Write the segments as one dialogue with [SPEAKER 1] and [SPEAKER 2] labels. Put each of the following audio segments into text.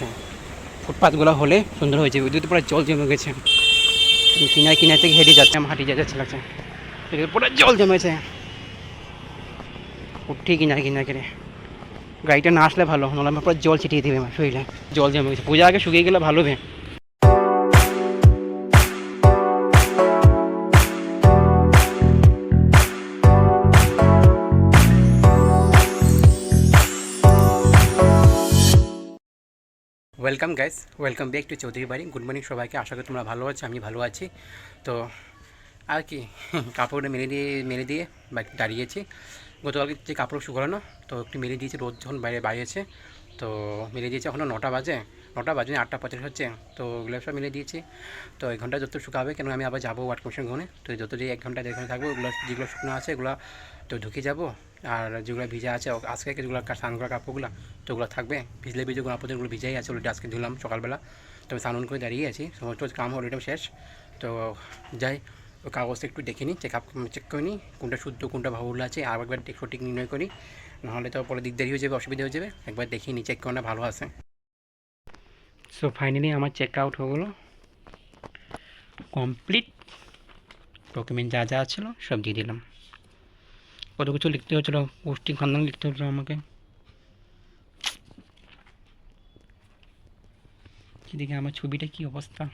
[SPEAKER 1] গেছে ফুটপাথগুলো হলে সুন্দর হয়েছে ওইদিকে পুরো জল জমে গেছে। কিনায় কিনায় থেকে হেঁটে যাচ্ছে হাঁটি যাচ্ছে, লাগছে। পুরো জল জমেছে। উঠি কিনায় কিনায় করে। গাড়িটা না আসলে ভালো নাহলে আমার পুরো জল ছিটিয়ে দেবে আমার শরীরে। জল জমে গেছে। পূজা আগে শুকিয়ে গেলে ভালো হবে। Welcome guys welcome back to Chowdhury বাড়ি গুড মর্নিং সবাইকে। আশা করি তোমরা ভালো আছো, আমি ভালো আছি। তো, আর কি কাপড়টা মেলে দিয়ে মেলে দিয়ে দাঁড়িয়েছি। গতকালকে যে কাপড় শুকানো তো একটু মেলে দিয়েছি, রোদ যখন বাইরে বাড়িয়েছে, তো মেলে দিয়েছি এখনও নটা বাজে। নটা বাজে, আটটা পঁচাশ হচ্ছে, তো ওগুলো সব মেলে দিয়েছি। তো এক ঘণ্টা যত শুকাবে কেন আমি আবার যাব ওয়ার্ড কমিশন ঘুরে তো যত যে এক ঘণ্টা, দেড় ঘণ্টা থাকব, ওগুলো, যেগুলো শুকনো আছে, ওগুলো তো ঢুকে যাব। আর যেগুলো ভিজা আছে আজকে যেগুলো স্নান করা কাপড়গুলো তো ওগুলো থাকবে। ভিজলে ভিজে আপদের ওগুলো ভিজাই আছে, ওগুলো আজকে ধুলাম সকালবেলা। তো আমি স্নান করে দাঁড়িয়ে আছি। সমস্ত কাম অলরেডি শেষ। তো যাই ওই কাগজটা একটু দেখে নিই চেক আপ চেক করে নিই, কোনটা শুদ্ধ, কোনটা ভুল আছে, আর একবার ঠিক সঠিক নির্ণয় করি। নাহলে তো পরে দিকদারি হয়ে যাবে, অসুবিধা হয়ে যাবে। একবার দেখিয়ে নিই চেক করাটা ভালো আছে। সো ফাইনালি আমার চেক আউট হয়ে গেলো। কমপ্লিট ডকুমেন্ট যা যা ছিল, সব দিয়ে দিলাম। কত কিছু লিখতে হচ্ছিল পুষ্টি খান্দান লিখতে হচ্ছিল আমাকে। এদিকে আমার ছবিটা কি অবস্থা?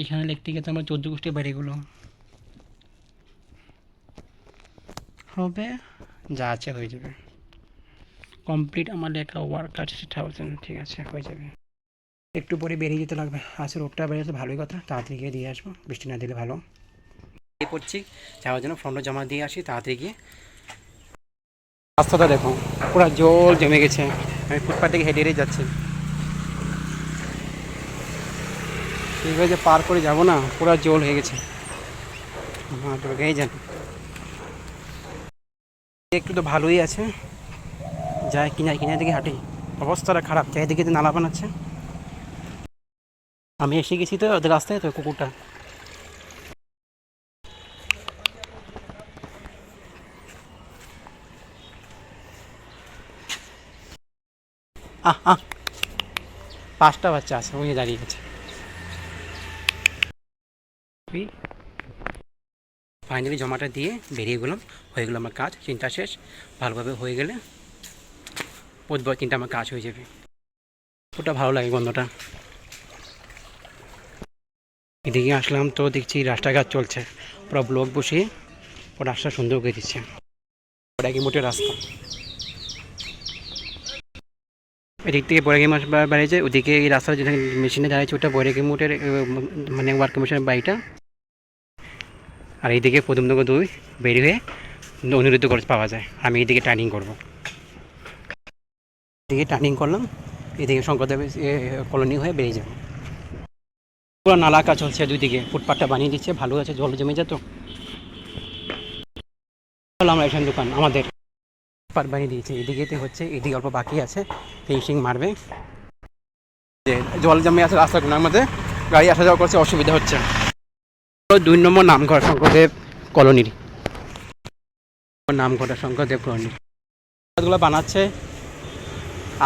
[SPEAKER 1] এখানে লিখতে গেছে আমার চোদ্দ গোষ্ঠী বাড়িগুলো হবে, যা আছে হয়ে যাবে। কমপ্লিট আমার লেখা ওয়ার্ক আছে ঠিক আছে, হয়ে যাবে। একটু পরে বেরিয়ে যেতে লাগবে। আজকে রোডটা বেরিয়েছে ভালোই কথা। তাড়াতাড়ি গিয়ে দিয়ে আসব বৃষ্টি না দিলে ভালো। করছি যাওয়ার জন্য ফর্মটা জমা দিয়ে আসি তাড়াতাড়ি গিয়ে। রাস্তাটা দেখো পুরো জল জমে গেছে। আমি ফুটপাথ থেকে হেঁটে হেঁটে যাচ্ছি। এইভাবে যে পার করে যাব না পুরো জল হয়ে গেছে। হ্যাঁ যান একটু তো ভালোই আছে। যায় কিনায় কিনায় দিকে হাঁটি। অবস্থাটা খারাপ চারিদিকে তো নালা বানাচ্ছে। আমি এসে গেছি তো ওদের রাস্তায়, তো কুকুরটা। আহ আহ। পাঁচটা বাচ্চা আছে, ওই দাঁড়িয়ে গেছে। ফাইনালি জমাটা দিয়ে বেরিয়ে গেলাম। হয়ে গেলো আমার কাজ চিন্তা শেষ। ভালোভাবে হয়ে গেলে বুধবার চিন্তা আমার কাজ হয়ে যাবে। ওটা ভালো লাগে গন্ধটা। এদিকে আসলাম তো দেখছি রাস্তাঘাট চলছে। পুরো ব্লক বসিয়ে ও রাস্তা সুন্দর করে দিচ্ছে। মোটে রাস্তা। এদিক থেকে বৈরাগী মাছ বাড়িয়েছে, ওদিকে এই রাস্তার যেখানে মেশিনে দাঁড়িয়েছে, ওটা বৈরাগী মোটের মানে ওয়ার্ক কমিশনের বাড়িটা। আর এইদিকে পদমনগর দুই বেরিয়ে হয়ে অনিরুদ্ধ খরচ পাওয়া যায়। আমি এইদিকে টার্নিং করব। এদিকে টার্নিং করলাম, এদিকে শঙ্করদেব কলোনি হয়ে বেরিয়ে যাব। পুরো নালা কাজ চলছে দুই দিকে ফুটপাথটা বানিয়ে দিচ্ছে ভালো আছে জল জমে যেত আমরা এখানে দোকান আমাদের। ফুটপাথ বানিয়ে দিয়েছে এদিকেতে হচ্ছে এদিকে অল্প বাকি আছে ফিনিশিং মারবে। জল জমে আছে রাস্তাগুলোর মধ্যে গাড়ি আসা যাওয়া করছে অসুবিধা হচ্ছে। দুই নম্বর নামঘর শঙ্করদেব কলোনির। নামঘরটা শঙ্করদেব কলোনির। গুলো বানাচ্ছে।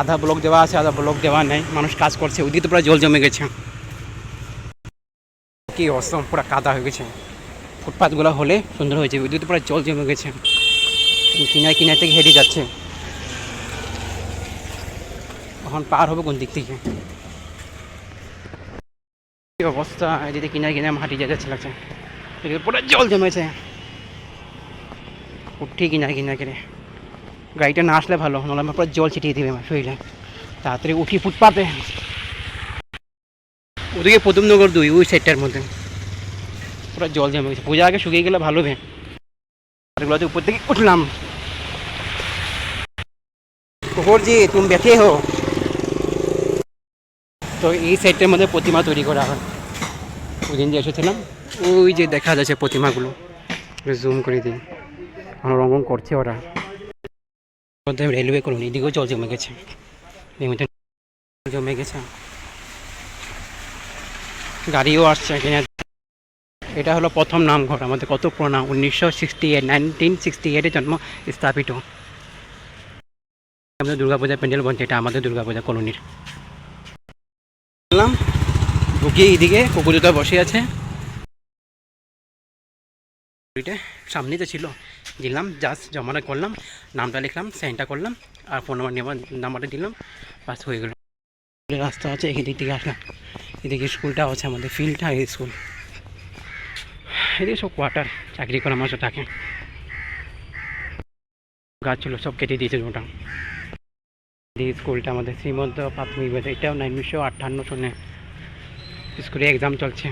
[SPEAKER 1] আধা ব্লক দেওয়া আছে আধা ব্লক দেওয়া নেই। মানুষ কাজ করছে ওইদিকে তো প্রায় জল জমে গেছে। কি অবস্থা? পুরো কাদা হয়ে গেছে। ফুটপাথগুলো হলে সুন্দর হয়েছে ওইদিকে পুরো জল জমে গেছে। কিনায় কিনায় থেকে হেঁটে যাচ্ছে। এখন পার হবে কোন দিক থেকে? কি অবস্থা? এদিকে কিনায় কিনায় হাঁটি যাচ্ছে লাগছে। পুরো জল জমেছে উঠি কিনায় কিনায় কিনে গাড়িটা না আসলে ভালো নাহলে আমার পুরো জল ছিটিয়ে দেবে আমার শরীরে। তাড়াতাড়ি উঠি ফুটপাতে। ওদিকে প্রথমনগর দুই, ওই সাইডটার মধ্যে। পুরো জল জমে গেছে। পূজা আগে শুকিয়ে গেলে ভালো এগুলোতে উপর থেকে উঠলাম। কুকুর জি, তুমি বেঠে হো তো এই সাইডটার মধ্যে প্রতিমা তৈরি করা হয়। ওই দিন যে এসেছিলাম, ওই যে দেখা যাচ্ছে প্রতিমাগুলো। জুম করে দিই। রঙ করছে ওরা। রেলওয়ে করুন এদিকেও জল জমে গেছে। জমে গেছে। গাড়িও আসছে এখানে। এটা হলো প্রথম নামঘর আমাদের কত পুরোনো, উনিশশো সিক্সটি এইট নাইনটিন সিক্সটি এইটে জন্ম স্থাপিত। আমাদের দুর্গাপূজা প্যান্ডেল বলছে, এটা আমাদের দুর্গাপূজা কলোনির। ঢুকিয়ে এইদিকে কুকুর বসে আছে। সামনেই তো ছিল। দিলাম জাস্ট জমাটা করলাম, নামটা লিখলাম সাইনটা করলাম, আর ফোন নাম্বার নাম্বারটা দিলাম বাস হয়ে গেল। রাস্তা আছে এদিক থেকে আসলাম। এদিকে স্কুলটা আছে আমাদের ফিল্ডটা এই স্কুল এদিকে সব কোয়ার্টার চাকরি করা মানুষ থাকে। গাছ ছিল, সব কেটে দিয়েছে ওটা এই স্কুলটা আমাদের শ্রীমন্ত প্রাথমিক এটাও উনিশশো আটান্ন সনে স্কুলে এক্সাম চলছে।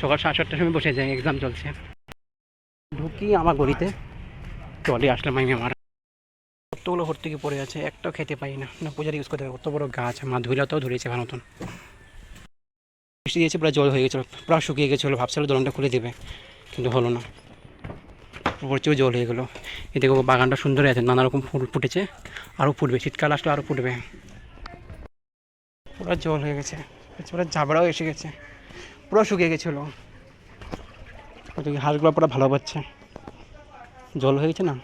[SPEAKER 1] সকাল সাড়ে সাতটার সময় বসে যায় এক্সাম চলছে। ঢুকি আমার গলিতে, চলে আসলাম আমি আমার। কতগুলো ভর্তি থেকে পড়ে আছে, একটাও খেতে পাই না। পূজার ইউজ করতে হবে কত বড় গাছ, মা ধুইলাতেও ধরেছে ভালো বৃষ্টি দিয়েছে, পুরো জল হয়ে গেছিল, পুরো শুকিয়ে গেছিল, ভাবছিল দোলনটা খুলে দেবে, কিন্তু হলো না। প্রচুর জল হয়ে গেলো। এদিকে বাগানটা সুন্দর আছে, নানা রকম ফুল ফুটেছে আরও ফুটবে, শীতকাল আসলে আরও ফুটবে। পুরো জল হয়ে গেছে পুরো ঝাবড়াও এসে গেছে, পুরো শুকিয়ে গেছিল। হাঁসগুলো পুরো ভালো পাচ্ছে। জল হয়ে গেছে না?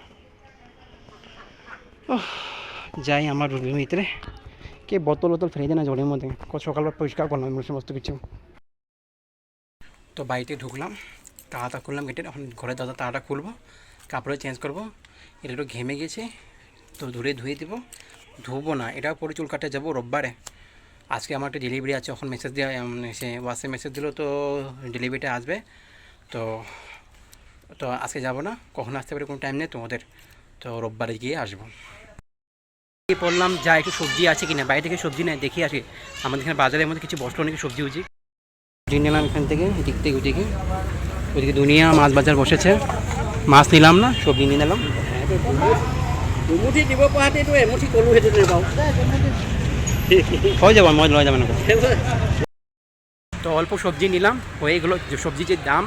[SPEAKER 1] যাই আমার রুমের ভিতরে কে বোতল বোতল ফেলে দেয় না জলের মধ্যে? কত সকালবেলা পরিষ্কার করলাম সমস্ত কিছু। তো বাড়িতে ঢুকলাম তাড়াটা খুললাম গেটের এখন ঘরে দাদা তাড়াটা খুলবো কাপড়ে চেঞ্জ করব, এটা একটু ঘেমে গেছে, তো ধুয়ে ধুয়ে দেবো। ধুবো না, এটাও পরে চুল কাটে যাব রোববারে। আজকে আমার একটা ডেলিভারি আছে এখন মেসেজ দেওয়া সে হোয়াটসঅ্যাপ মেসেজ দিলো, তো ডেলিভারিটা আসবে। তো তো আজকে যাব না, কখন আসতে পারে কোনো টাইম নেই তোমাদের, তো রোববারে গিয়ে আসব। বললাম যা একটু সবজি আছে কিনা বাইরে থেকে সবজি নেয় দেখি আসি। আমাদের এখানে বাজারের মধ্যে কিছু বসল নাকি সবজি উজি সবজি নিলাম এখান থেকে এদিক থেকে ওদিকে। ওদিকে দুনিয়া মাছ বাজার বসেছে। মাছ নিলাম না সবজি নিয়ে নিলাম।
[SPEAKER 2] দুমুঠি দিব এমুঠি
[SPEAKER 1] হয়ে যাব মই যাবেন তো অল্প সবজি নিলাম হয়ে গেলো সবজি যে দাম।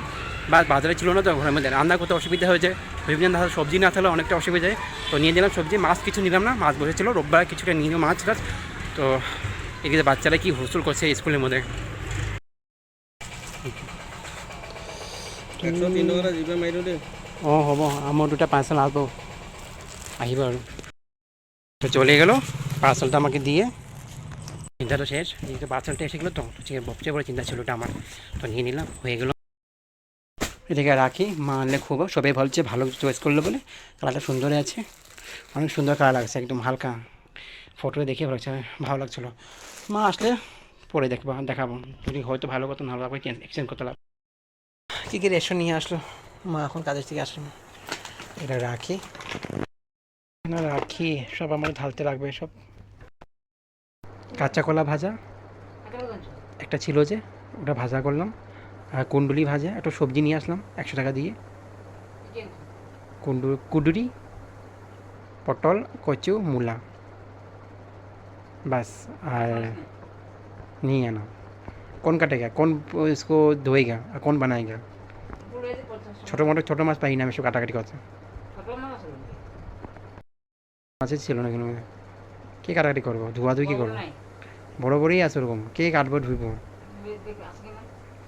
[SPEAKER 1] বা বাজারে ছিল না তো ঘরের মধ্যে। রান্না করতে অসুবিধা হয়েছে। বিভিন্ন ধরনের সবজি না থাকলে অনেকটা অসুবিধা হয়। তো নিয়ে নিলাম সবজি মাছ কিছু নিলাম না মাছ বসেছিল। রোববার কিছুটা নিয়ে নিলাম মাছ টাছ। তো এদিকে বাচ্চারা কি হোস্টেল করছে স্কুলের মধ্যে। অঁ হ'ব। মোৰ দুটা পাৰ্চেল আসব আহিব আৰু। তো চলে গেলো। পার্সেলটা আমাকে দিয়ে। চিন্তা তো শেষ পার্সেলটা এসে গেলো তো। সবচেয়ে বড় চিন্তা ছিল ওটা আমার। তো নিয়ে নিলাম। হয়ে গেলো। এদিকে রাখি, মা আনলে খুব সবাই বলছে ভালো চয়েস করল বলে। কালারটা সুন্দর আছে। অনেক সুন্দর কালার লাগছে, একদম হালকা। ফটো দেখে ভালো লাগছে, ভালো লাগছিল। মা আসলে পরে দেখব, দেখাবো। যদি হয়তো ভালো করতো ভালো লাগবে এক্সচেঞ্জ করতে লাগবে। কী কী রেশন নিয়ে আসলো? মা এখন কাজের থেকে আসলো এটা রাখি। না, রাখি, সব আমার ঢালতে লাগবে, সব। কাঁচা কলা ভাজা। একটা ছিল যে, ওটা ভাজা করলাম। কুণ্ডুলি ভাজা একটা সবজি নিয়ে আসলাম একশো টাকা দিয়ে কুন্ডু কুডুরি পটল কচু মূলা बस और नहीं आना कौन काटेगा कौन इसको धोएगा और कौन बनाएगा ছোটো মোটো ছোটো মাছ পাই না আমি সব কাটাকাটি করছে মাছের ছিল না কিন্তু কে কাটাকাটি করবো ধোয়া ধুই কী করবো বড় বড়ই আছে ওরকম কে কাটবো ধুইবো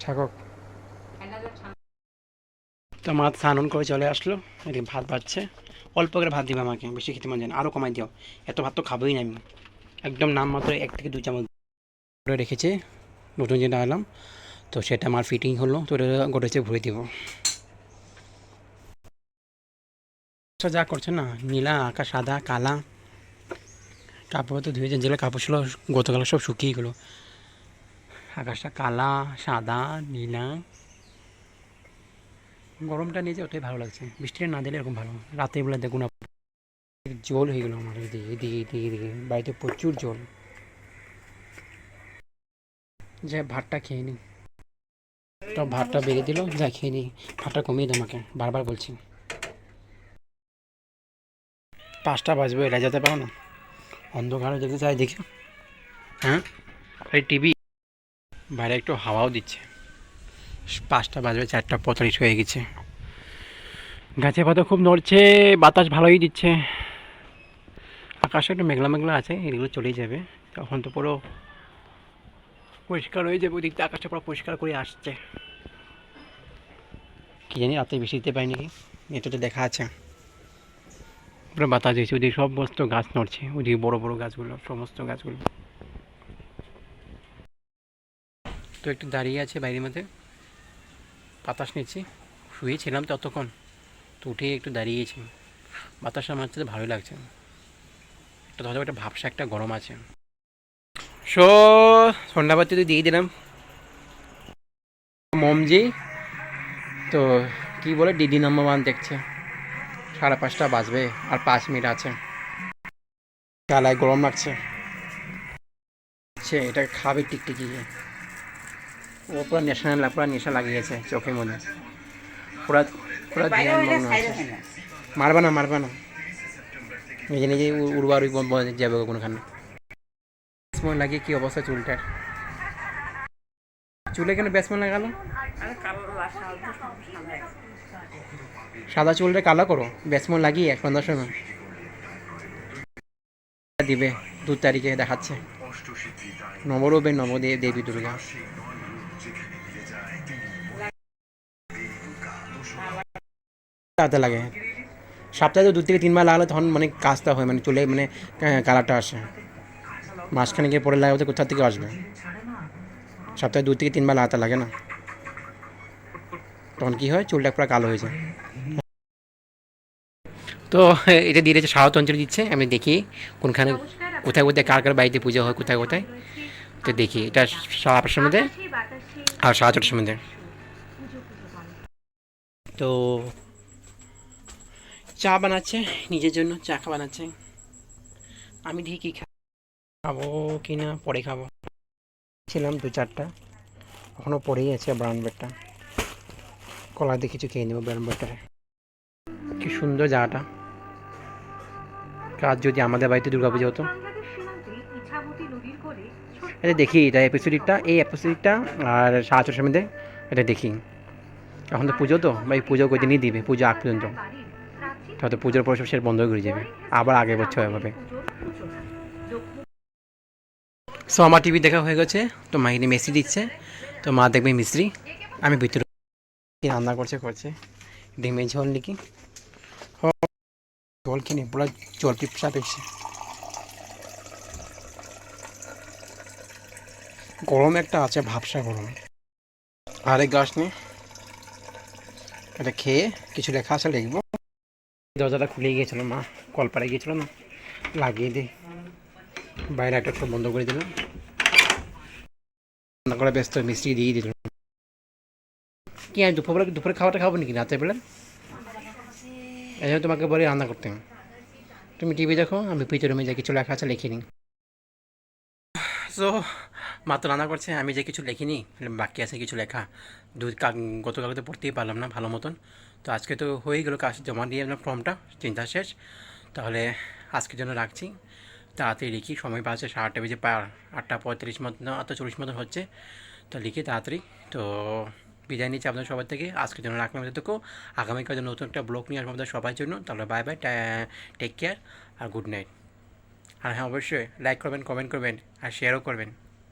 [SPEAKER 1] থাকক তো মাছ স্নান করে চলে আসলো। এদিকে ভাত বাড়ছে অল্প করে ভাত দিবে আমাকে, বেশি খেতে মন যায় আরও কমাই দিও। এত ভাত তো খাবোই না আমি। একদম নাম মাত্র এক থেকে দু চামচ করে রেখেছে। নতুন যেটা আনলাম, তো সেটা আমার ফিটিং হলো, তো ওটা গোটেছে ভরে দিব। যা করছে না, নীলা আকাশ সাদা, কালা, কাপড় তো ধুয়েছে যেগুলো কাপড় ছিল, গতকাল সব শুকিয়ে গেলো। আকাশটা কালা, সাদা, নীলা। গরমটা নিয়েছে ওটাই ভালো লাগছে। বৃষ্টিটা না দিলে এরকম ভালো রাতের বেলা দেখুন জল হয়ে গেলো আমার এদিকে এদিকে এদিকে এদিকে। বাড়িতে প্রচুর জল। যে ভাতটা খেয়ে নিই। তো ভাতটা বেড়ে দিল, যা খেয়ে নিই। ভাতটা কমিয়ে দাও আমাকে, বারবার বলছি। পাঁচটা বাজবে এলা যেতে পারো না। অন্ধকারে দেখতে চাই, দেখি। হ্যাঁ? এই টিভি। বাইরে একটু হাওয়াও দিচ্ছে। পাঁচটা বাজবে, চারটা পঁয়তাল্লিশ হয়ে গেছে। গাছে পাতা খুব নড়ছে, বাতাস ভালোই দিচ্ছে। আকাশে একটু মেঘলা মেঘলা আছে, এগুলো চলেই যাবে। তখন তো পুরো পরিষ্কার হয়ে যাবে, ওই দিকটা আকাশটা পুরো পরিষ্কার করে আসছে। কি জানি রাতে বেশি দিতে পারি নাকি এটা তো দেখা আছে। পুরো বাতাস দিয়েছে, ওদিকে সমস্ত গাছ নড়ছে, ওদিকে বড় বড় গাছগুলো, সমস্ত গাছগুলো। তো একটু দাঁড়িয়ে আছে বাইরের মধ্যে। বাতাস নিচ্ছি। শুয়েছিলাম ততক্ষণ। তো উঠে একটু দাঁড়িয়েছি। বাতাস আমার হচ্ছে ভালোই লাগছে। একটা ধরো একটা ভাবসা একটা গরম আছে। সো সন্ধ্যাবাতি তো দিয়ে দিলাম। মমজি। তো কি বলে, ডিডি নাম্বার ওয়ান দেখছে। সাড়ে পাঁচটা বাজবে আর পাঁচ মিনিট আছে। গালায় গরম লাগছে। এটা খাবে টিকটিকি। ও পুরো ন্যাশনাল পুরো নেশা লাগিয়েছে চোখের মধ্যে। পুরা পুরা ধ্যান মগ্ন আছে। মারবে না মারবে না। নিজে নিজে উড়বার যাবে কোনোখানে। ব্যাটসম্যান লাগিয়ে কি অবস্থা চুলটার? চুলে কেন ব্যাটসম্যান লাগালো?
[SPEAKER 2] আরে কালো লাশা অল্প সাদা
[SPEAKER 1] সাদা চুলটা কালো করো ব্যাটসম্যান লাগিয়ে সন্ধ্যার সময়। দিবে দু তারিখে দেখাচ্ছে। নবরূপে নবদেব দেবী দুর্গা। হাতে লাগে। সপ্তাহে তো দু থেকে তিনবার লাগালে তখন মানে কাজটা হয় মানে চুলে মানে কালারটা আসে। মাঝখানে গিয়ে পরে লাগাতে কোথা থেকে আসবে? সপ্তাহে দু থেকে তিনবার লাগাতে লাগে না। তখন কি হয়? চুলটা পুরো কালো হয়ে যায়। তো এটা দিয়ে দিয়েছে স্বাগতঞ্জলি দিচ্ছে আমি দেখি কোনখানে কোথায় কোথায় কার কার বাড়িতে পুজো হয় কোথায় কোথায়। তো দেখি এটা সাড়ে আটটার মধ্যে আর সাড়ে ছটার মধ্যে তো চা বানাচ্ছে, নিজের জন্য চা খা বানাচ্ছে। আমি দেখি কী খাব কি না পরে খাব। ছিলাম দু চারটা এখনও পরেই আছে ব্রাউন ব্রেডটা কলা দিয়ে কিছু খেয়ে নেব ব্রাউন ব্রেডটারে কি সুন্দর জায়গাটা। কাজ যদি আমাদের বাড়িতে দুর্গা পুজো হতো। এটা দেখি, এটা এপিসোডটা এই এপিসোডটা আর ছটার মধ্যে এটা দেখি। এখন তো পুজো তো, ভাই পুজো কই দিনই দিবে, পুজো আগ পর্যন্ত। হয়তো পুজোর পর সব শেষ বন্ধ করে যাবে। আবার আগে বছর এভাবে সো আমার টিভি দেখা হয়ে গেছে। তো মা এখানে মেসি দিচ্ছে। তো মা দেখবে মিস্ত্রি। আমি ভিতরে রান্না করছে করছে। ডিমের ঝোল নাকি। হ, জল কিনে পুরো জল পিপসা পেয়েছে। গরম একটা আছে ভাবসা গরম। আরেক গাছ নেই এটা খেয়ে কিছু লেখা আছে লিখব। দরজাটা খুলে গিয়েছিল মা, কলপাড়ে গিয়েছিল না, লাগিয়ে দিই বাইরে একটা সব বন্ধ করে দিলাম। রান্না করে ব্যস্ত, মিষ্টি দিয়ে দিল কি আমি দুপুরবেলা দুপুরে খাবারটা খাব নাকি রাতের বেলা? এই জন্য তোমাকে বলে রান্না করতে। তুমি টিভি দেখো, আমি পিছনে যা কিছু লেখা আছে, লিখে নিই। সো মা তো রান্না করছে, আমি যে কিছু লিখিনি, বাকি আছে কিছু লেখা। দু গতকাল তো পড়তেই পারলাম না ভালো মতন। তো আজকে তো হয়ে গেলো কাজ, জমা দিয়ে ফর্মটা, চিন্তা শেষ। তাহলে আজকের জন্য রাখছি। তাড়াতাড়ি লিখি, সময় পাচ্ছে সাড়ে আটটা বেজে পার আটটা পঁয়ত্রিশ মতন অত চল্লিশ মতন হচ্ছে। তো লিখি তাড়াতাড়ি। তো বিদায় নিচ্ছি আপনাদের সবার থেকে। আজকের জন্য রাখলাম এতটুকু। আগামীকাল নতুন একটা ব্লগ নিয়ে আসব আমাদের সবার জন্য। তাহলে বাই বাই টেক কেয়ার আর গুড নাইট আর হ্যাঁ অবশ্যই লাইক করবেন কমেন্ট করবেন আর শেয়ারও করবেন।